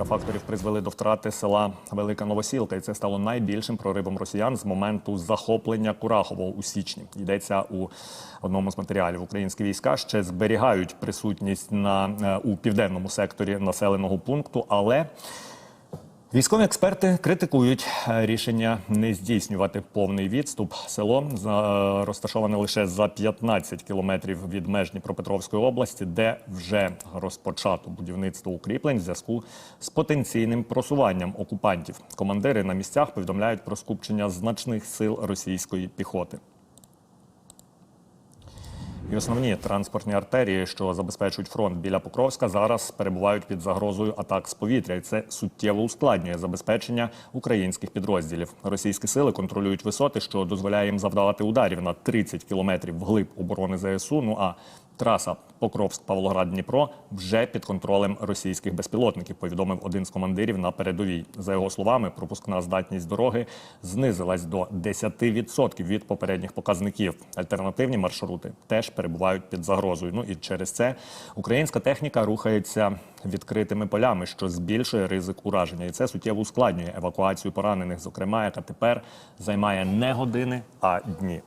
Кілька факторів призвели до втрати села Велика Новосілка, і це стало найбільшим проривом росіян з моменту захоплення Курахово у січні. Йдеться у одному з матеріалів. Українські війська ще зберігають присутність на е, у південному секторі населеного пункту, але Військові експерти критикують е, рішення не здійснювати повний відступ. Село за- розташоване лише за 15 кілометрів від меж Дніпропетровської області, де вже розпочато будівництво укріплень в зв'язку з потенційним просуванням окупантів. Командири на місцях повідомляють про скупчення значних сил російської піхоти. І основні транспортні артерії, що забезпечують фронт біля Покровська, зараз перебувають під загрозою атак з повітря, і це суттєво ускладнює забезпечення українських підрозділів. Російські сили контролюють висоти, що дозволяє їм завдавати ударів на 30 кілометрів вглиб оборони ЗСУ. Ну а траса Покровськ Павлоград Дніпро вже під контролем російських безпілотників. Повідомив один з командирів на передовій. За його словами, пропускна здатність дороги знизилась до 10% від попередніх показників. Альтернативні маршрути теж перебувають під загрозою. Ну і через це українська техніка рухається відкритими полями, що збільшує ризик ураження, і це суттєво ускладнює евакуацію поранених, зокрема, яка тепер займає не години, а дні.